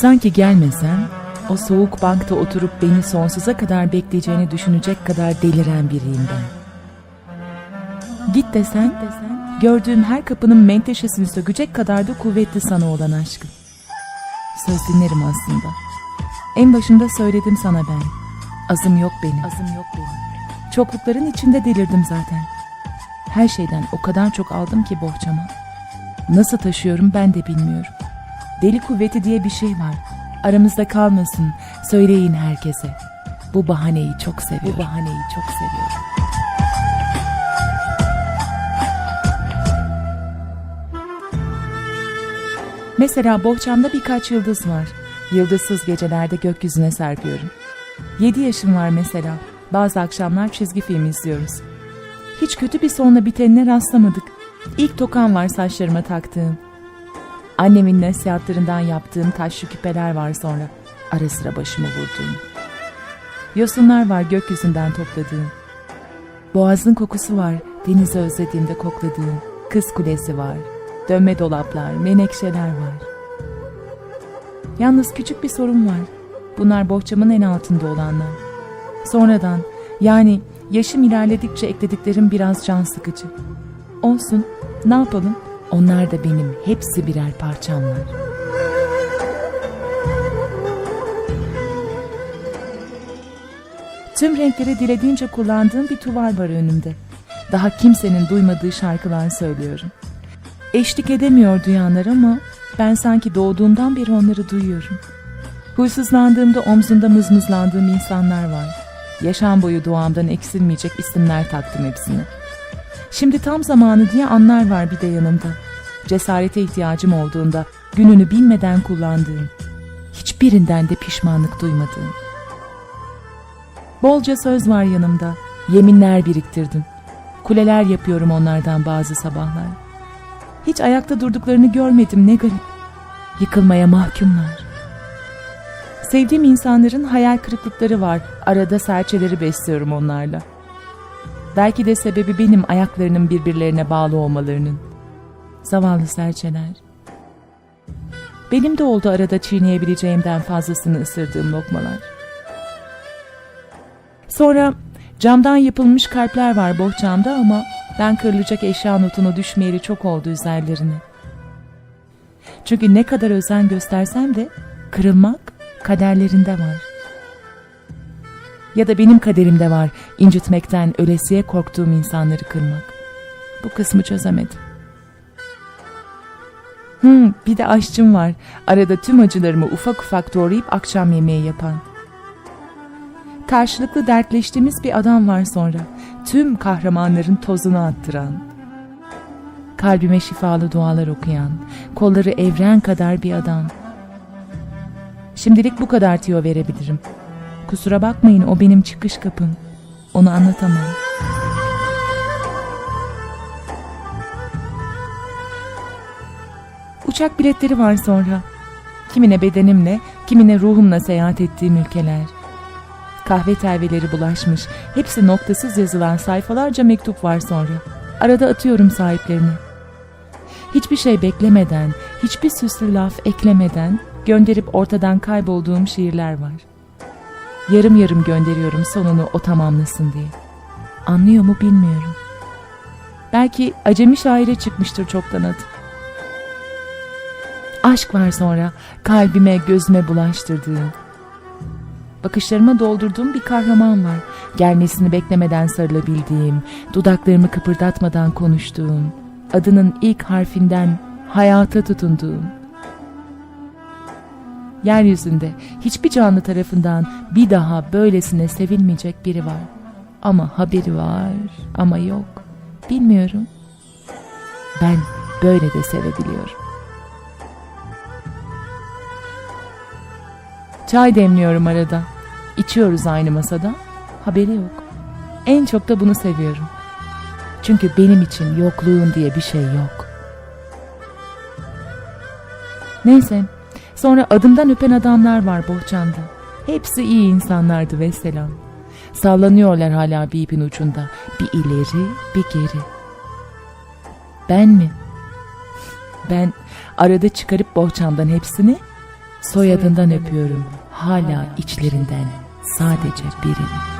Sanki gelmesem o soğuk bankta oturup beni sonsuza kadar bekleyeceğini düşünecek kadar deliren biriyim ben. Git desen, gördüğüm her kapının menteşesini sökecek kadar da kuvvetli sana olan aşkım. Söz dinlerim aslında. En başında söyledim sana ben. Azım yok benim. Azım yok benim. Çoklukların içinde delirdim zaten. Her şeyden o kadar çok aldım ki bohçama. Nasıl taşıyorum ben de bilmiyorum. Deli kuvveti diye bir şey var. Aramızda kalmasın. Söyleyin herkese. Bu bahaneyi çok seviyorum. Bu bahaneyi çok seviyorum. Mesela bohçamda birkaç yıldız var. Yıldızsız gecelerde gökyüzüne serpiyorum. 7 yaşım var mesela. Bazı akşamlar çizgi film izliyoruz. Hiç kötü bir sonla bitenine rastlamadık. İlk tokan var saçlarıma taktığım. Annemin nasihatlarından yaptığım taşlı küpeler var sonra. Ara sıra başımı vurduğum. Yosunlar var gökyüzünden topladığım. Boğazın kokusu var denizi özlediğimde kokladığım. Kız kulesi var. Dönme dolaplar, menekşeler var. Yalnız küçük bir sorun var. Bunlar bohçamın en altında olanlar. Sonradan yani yaşım ilerledikçe eklediklerim biraz can sıkıcı. Olsun ne yapalım onlar da benim hepsi birer parçamlar. Tüm renkleri dilediğince kullandığım bir tuval var önümde. Daha kimsenin duymadığı şarkılar söylüyorum. Eşlik edemiyor duyanlar ama ben sanki doğduğumdan beri onları duyuyorum. Huysuzlandığımda omzunda mızmızlandığım insanlar var. Yaşam boyu doğamdan eksilmeyecek isimler taktım hepsine. Şimdi tam zamanı diye anlar var bir de yanımda. Cesarete ihtiyacım olduğunda gününü bilmeden kullandığım. Hiçbirinden de pişmanlık duymadığım. Bolca söz var yanımda. Yeminler biriktirdim. Kuleler yapıyorum onlardan bazı sabahlar. Hiç ayakta durduklarını görmedim ne garip. Yıkılmaya mahkumlar. Sevdiğim insanların hayal kırıklıkları var. Arada serçeleri besliyorum onlarla. Belki de sebebi benim ayaklarının birbirlerine bağlı olmalarının. Zavallı serçeler. Benim de oldu arada çiğneyebileceğimden fazlasını ısırdığım lokmalar. Sonra camdan yapılmış kalpler var bohçamda ama ben kırılacak eşya notunu düşmeyeli çok oldu üzerlerine. Çünkü ne kadar özen göstersem de kırılmak kaderlerinde var. Ya da benim kaderimde var incitmekten ölesiye korktuğum insanları kırmak. Bu kısmı çözemedim. Hmm, bir de aşçım var. Arada tüm acılarımı ufak ufak doğrayıp akşam yemeği yapan. Karşılıklı dertleştiğimiz bir adam var sonra. Tüm kahramanların tozunu attıran. Kalbime şifalı dualar okuyan, kolları evren kadar bir adam. Şimdilik bu kadar tiyo verebilirim. Kusura bakmayın o benim çıkış kapım. Onu anlatamam. Uçak biletleri var sonra. Kimine bedenimle, kimine ruhumla seyahat ettiğim ülkeler. Kahve telveleri bulaşmış, hepsi noktasız yazılan sayfalarca mektup var sonra. Arada atıyorum sahiplerini. Hiçbir şey beklemeden, hiçbir süslü laf eklemeden gönderip ortadan kaybolduğum şiirler var. Yarım yarım gönderiyorum sonunu o tamamlasın diye. Anlıyor mu bilmiyorum. Belki acemi şaire çıkmıştır çoktan adı. Aşk var sonra kalbime gözüme bulaştırdığım. Bakışlarıma doldurduğum bir kahraman var. Gelmesini beklemeden sarılabildiğim, dudaklarımı kıpırdatmadan konuştuğum, adının ilk harfinden hayata tutunduğum. Yeryüzünde hiçbir canlı tarafından bir daha böylesine sevilmeyecek biri var. Ama haberi var ama yok. Bilmiyorum. Ben böyle de sevebiliyorum. Çay demliyorum arada. İçiyoruz aynı masada. Haberi yok. En çok da bunu seviyorum. Çünkü benim için yokluğun diye bir şey yok. Neyse. Sonra adımdan öpen adamlar var bohçamda. Hepsi iyi insanlardı ve selam. Sallanıyorlar hala bir ipin ucunda. Bir ileri bir geri. Ben mi? Ben arada çıkarıp bohçamdan hepsini Soyadından öpüyorum hala içlerinden sadece birini.